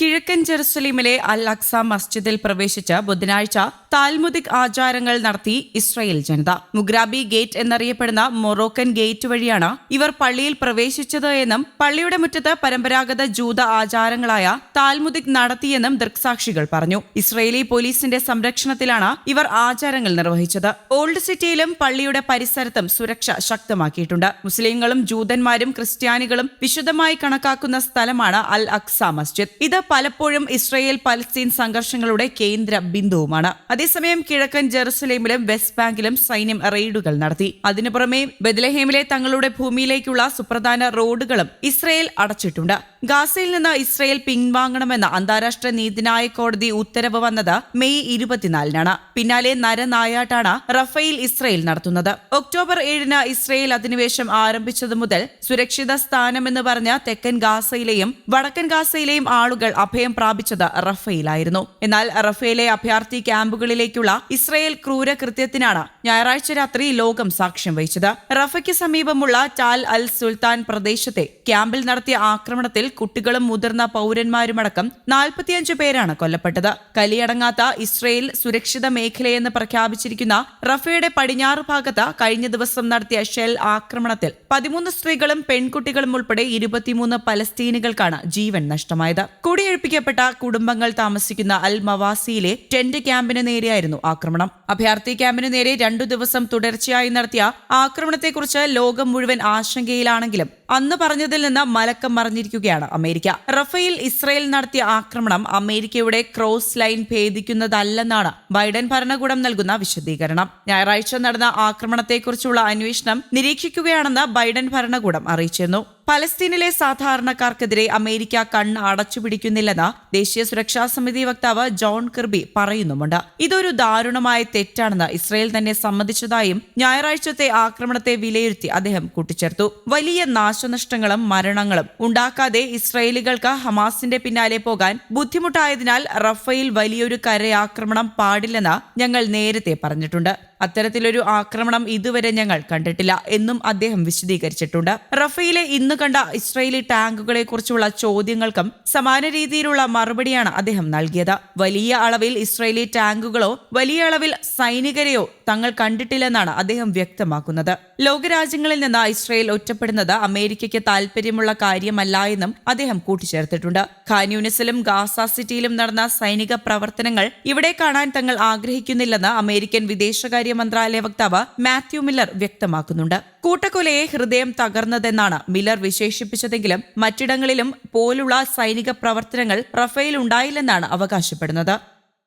കിഴക്കൻ ജെറുസലീമിലെ അൽ അക്സ മസ്ജിദിൽ പ്രവേശിച്ച് ബുധനാഴ്ച താൽമുദിക് ആചാരങ്ങൾ നടത്തി ഇസ്രയേൽ ജനത. മുഗ്രാബി ഗേറ്റ് എന്നറിയപ്പെടുന്ന മൊറോക്കൻ ഗേറ്റ് വഴിയാണ് ഇവർ പള്ളിയിൽ പ്രവേശിച്ചത് എന്നും പള്ളിയുടെ മുറ്റത്ത് പരമ്പരാഗത ജൂത ആചാരങ്ങളായ താൽമുദിക് നടത്തിയെന്നും ദൃക്സാക്ഷികൾ പറഞ്ഞു. ഇസ്രയേലി പോലീസിന്റെ സംരക്ഷണത്തിലാണ് ഇവർ ആചാരങ്ങൾ നിർവഹിച്ചത്. ഓൾഡ് സിറ്റിയിലും പള്ളിയുടെ പരിസരത്തും സുരക്ഷ ശക്തമാക്കിയിട്ടുണ്ട്. മുസ്ലിങ്ങളും ജൂതന്മാരും ക്രിസ്ത്യാനികളും വിശുദ്ധമായി കണക്കാക്കുന്ന സ്ഥലമാണ് അൽ അക്സ മസ്ജിദ്. ഇത് പലപ്പോഴും ഇസ്രയേൽ പലസ്തീൻ സംഘർഷങ്ങളുടെ കേന്ദ്ര ബിന്ദുവുമാണ്. അതേസമയം കിഴക്കൻ ജെറുസലേമിലും വെസ്റ്റ് ബാങ്കിലും സൈന്യം റെയ്ഡുകൾ നടത്തി. അതിനു പുറമെ ബദലഹേമിലെ തങ്ങളുടെ ഭൂമിയിലേക്കുള്ള സുപ്രധാന റോഡുകളും ഇസ്രയേൽ അടച്ചിട്ടുണ്ട്. ഗാസയിൽ നിന്ന് ഇസ്രയേൽ പിൻവാങ്ങണമെന്ന അന്താരാഷ്ട്ര നീതിന്യായ കോടതി ഉത്തരവ് വന്നത് മെയ് ഇരുപത്തിനാലിനാണ്. പിന്നാലെ നരനായാട്ടാണ് റഫേൽ ഇസ്രയേൽ നടത്തുന്നത്. ഒക്ടോബർ ഏഴിന് ഇസ്രയേൽ അധിനിവേശം ആരംഭിച്ചതു മുതൽ സുരക്ഷിത സ്ഥാനമെന്ന് പറഞ്ഞ തെക്കൻ ഗാസയിലെയും വടക്കൻ ഗാസയിലെയും ആളുകൾ അഭയം പ്രാപിച്ചത് റഫേലായിരുന്നു എന്നാൽ റഫേലെ അഭയാർത്ഥി ക്യാമ്പുകളിലേക്കുള്ള ഇസ്രയേൽ ക്രൂര കൃത്യത്തിനാണ് ഞായറാഴ്ച രാത്രി ലോകം സാക്ഷ്യം വഹിച്ചത്. റഫയ്ക്ക് സമീപമുള്ള ചാൽ അൽ സുൽത്താൻ പ്രദേശത്തെ ക്യാമ്പിൽ നടത്തിയ ആക്രമണത്തിൽ കുട്ടികളും മുതിർന്ന പൗരന്മാരുമടക്കം നാൽപ്പത്തിയഞ്ച് പേരാണ് കൊല്ലപ്പെട്ടത്. കലിയടങ്ങാത്ത ഇസ്രയേൽ സുരക്ഷിത മേഖലയെന്ന് പ്രഖ്യാപിച്ചിരിക്കുന്ന റഫയുടെ പടിഞ്ഞാറ് ഭാഗത്ത് കഴിഞ്ഞ ദിവസം നടത്തിയ ഷെൽ ആക്രമണത്തിൽ പതിമൂന്ന് സ്ത്രീകളും പെൺകുട്ടികളും ഉൾപ്പെടെ ഇരുപത്തിമൂന്ന് പലസ്തീനുകൾക്കാണ് ജീവൻ നഷ്ടമായത്. കുടിയൊഴിപ്പിക്കപ്പെട്ട കുടുംബങ്ങൾ താമസിക്കുന്ന അൽ മവാസിയിലെ ടെന്റ് ക്യാമ്പിന് നേരെയായിരുന്നു ആക്രമണം. അഭയാർത്ഥി ക്യാമ്പിന് നേരെ രണ്ടു ദിവസം തുടർച്ചയായി നടത്തിയ ആക്രമണത്തെക്കുറിച്ച് ലോകം മുഴുവൻ ആശങ്കയിലാണെങ്കിലും അന്ന് പറഞ്ഞതിൽ നിന്ന് മലക്കം മറിഞ്ഞിരിക്കുകയാണ് അമേരിക്ക. റഫേൽ ഇസ്രയേൽ നടത്തിയ ആക്രമണം അമേരിക്കയുടെ ക്രോസ് ലൈൻ ഭേദിക്കുന്നതല്ലെന്നാണ് ബൈഡൻ ഭരണകൂടം നൽകുന്ന വിശദീകരണം. ഞായറാഴ്ച നടന്ന ആക്രമണത്തെക്കുറിച്ചുള്ള അന്വേഷണം നിരീക്ഷിക്കുകയാണെന്ന് ബൈഡൻ ഭരണകൂടം അറിയിച്ചിരുന്നു. പലസ്തീനിലെ സാധാരണക്കാർക്കെതിരെ അമേരിക്ക കണ്ണ് അടച്ചുപിടിക്കുന്നില്ലെന്ന് ദേശീയ സുരക്ഷാ സമിതി വക്താവ് ജോൺ കിർബി പറയുന്നുമുണ്ട്. ഇതൊരു ദാരുണമായ തെറ്റാണെന്ന് ഇസ്രയേൽ തന്നെ സമ്മതിച്ചതായും ഞായറാഴ്ചത്തെ ആക്രമണത്തെ വിലയിരുത്തി അദ്ദേഹം കൂട്ടിച്ചേർത്തു. വലിയ നാശനഷ്ടങ്ങളും മരണങ്ങളും ഉണ്ടാക്കാതെ ഇസ്രയേലികൾക്ക് ഹമാസിന്റെ പിന്നാലെ പോകാൻ ബുദ്ധിമുട്ടായതിനാൽ റഫേൽ വലിയൊരു കരയാക്രമണം പാടില്ലെന്ന് ഞങ്ങൾ നേരത്തെ പറഞ്ഞിട്ടുണ്ട്. അത്തരത്തിലൊരു ആക്രമണം ഇതുവരെ ഞങ്ങൾ കണ്ടിട്ടില്ല എന്നും അദ്ദേഹം വിശദീകരിച്ചിട്ടുണ്ട്. റഫയിലെ ഇന്ന് കണ്ട ഇസ്രയേലി ടാങ്കുകളെ കുറിച്ചുള്ള ചോദ്യങ്ങൾക്കും സമാന രീതിയിലുള്ള മറുപടിയാണ് അദ്ദേഹം നൽകിയത്. വലിയ അളവിൽ ഇസ്രയേലി ടാങ്കുകളോ വലിയ അളവിൽ സൈനികരെയോ തങ്ങൾ കണ്ടിട്ടില്ലെന്നാണ് അദ്ദേഹം വ്യക്തമാക്കുന്നത്. ലോകരാജ്യങ്ങളിൽ നിന്ന് ഇസ്രയേൽ ഒറ്റപ്പെടുന്നത് അമേരിക്കയ്ക്ക് താൽപര്യമുള്ള കാര്യമല്ല എന്നും അദ്ദേഹം കൂട്ടിച്ചേർത്തിട്ടുണ്ട്. ഖാൻയൂനിസിലും ഗാസ സിറ്റിയിലും നടന്ന സൈനിക പ്രവർത്തനങ്ങൾ ഇവിടെ കാണാൻ തങ്ങൾ ആഗ്രഹിക്കുന്നില്ലെന്ന് അമേരിക്കൻ വിദേശകാര്യ മന്ത്രാലയ വക്താവ് മാത്യു മില്ലർ വ്യക്തമാക്കുന്നുണ്ട്. കൂട്ടക്കൊലയെ ഹൃദയം തകർന്നതെന്നാണ് മില്ലർ വിശേഷിപ്പിച്ചതെങ്കിലും മറ്റിടങ്ങളിലും പോലുള്ള സൈനിക പ്രവർത്തനങ്ങൾ റഫേൽ ഉണ്ടായില്ലെന്നാണ് അവകാശപ്പെടുന്നത്.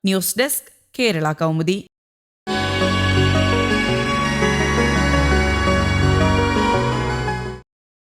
News desk Kerala Kaumudi.